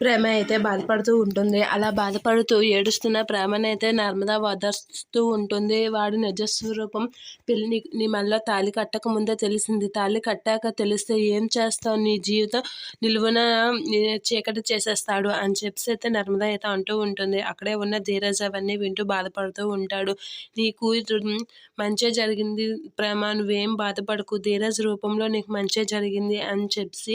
ప్రేమ అయితే బాధపడుతూ ఉంటుంది. అలా బాధపడుతూ ఏడుస్తున్న ప్రేమనైతే నర్మదా వదరుస్తూ ఉంటుంది. వాడి నిజస్వరూపం పెళ్ళి నీ మళ్ళీ తాళి కట్టక ముందే తెలిసింది. తాళి కట్టాక తెలిస్తే ఏం చేస్తావు? నీ జీవితం నిలువున చీకటి చేసేస్తాడు అని చెప్పి అయితే నర్మదా అయితే అంటూ ఉంటుంది. అక్కడే ఉన్న ధీరజ్ అవన్నీ వింటూ బాధపడుతూ ఉంటాడు. నీకు మంచి జరిగింది ప్రేమ నువ్వేం బాధపడకు. ధీరజ్ రూపంలో నీకు మంచి జరిగింది అని చెప్పి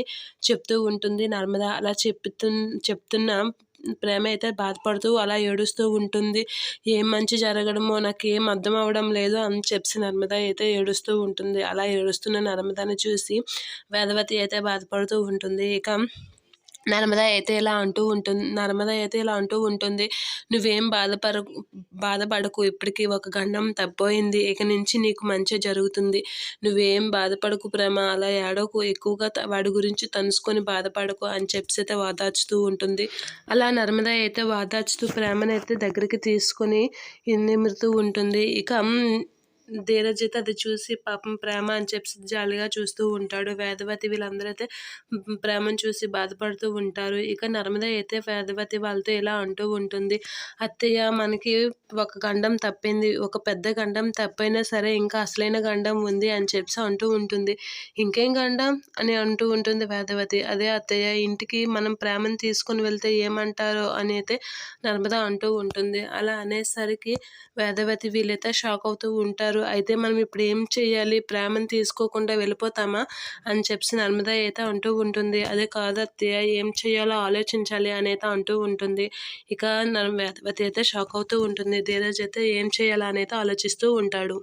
చెప్తూ ఉంటుంది నర్మదా. అలా చెప్తు చెప్తున్న ప్రేమ అయితే బాధపడుతూ అలా ఏడుస్తూ ఉంటుంది. ఏం మంచి జరగడమో నాకు ఏం అర్థం అవ్వడం లేదు అని చెప్పి నర్మద అయితే ఏడుస్తూ ఉంటుంది. అలా ఏడుస్తున్న నర్మదని చూసి వేదవతి అయితే బాధపడుతూ ఉంటుంది. ఇక నర్మద అయితే ఇలా అంటూ ఉంటుంది నర్మద అయితే ఇలా అంటూ ఉంటుంది. నువ్వేం బాధపడ బాధపడకు ఇప్పటికీ ఒక గండం తప్పోయింది ఇక నుంచి నీకు మంచి జరుగుతుంది. నువ్వేం బాధపడకు ప్రేమ అలా ఏడోకు ఎక్కువగా వాడి గురించి తనుసుకొని బాధపడకు అని చెప్పి అయితే వాదాచుతూ ఉంటుంది. అలా నర్మద అయితే వాదాచుతూ ప్రేమనైతే దగ్గరికి తీసుకొని నిమురుతూ ఉంటుంది. ఇక ధీరజిత్ అది చూసి పాపం ప్రేమ అని చెప్పి జాలిగా చూస్తూ ఉంటాడు. వేదవతి వీళ్ళందరూ అయితే ప్రేమను చూసి బాధపడుతూ ఉంటారు. ఇక నర్మద అయితే వేదవతి వాళ్ళతో ఇలా అంటూ ఉంటుంది. అత్తయ్య మనకి ఒక గండం తప్పింది. ఒక పెద్ద గండం తప్పైనా సరే ఇంకా అసలైన గండం ఉంది అని చెప్పి అంటూ ఉంటుంది. ఇంకేం గండం అని అంటూ ఉంటుంది వేదవతి. అదే అత్తయ్య ఇంటికి మనం ప్రేమను తీసుకొని వెళ్తే ఏమంటారో అని అయితే నర్మద అంటూ ఉంటుంది. అలా అనేసరికి వేదవతి వీళ్ళైతే షాక్ అవుతూ ఉంటారు. అడుగుతారు అయితే మనం ఇప్పుడు ఏం చేయాలి? ప్రేమను తీసుకోకుండా వెళ్ళిపోతామా? అని చెప్పి నర్మద అయితే అంటూ ఉంటుంది. అదే కాదు అత్తయ్య ఏం చేయాలో ఆలోచించాలి అనేది అంటూ ఉంటుంది. ఇక వేదవతి అయితే షాక్ అవుతూ ఉంటుంది. ధీరజ్ అయితే ఏం చేయాలా అనేది ఆలోచిస్తూ ఉంటాడు.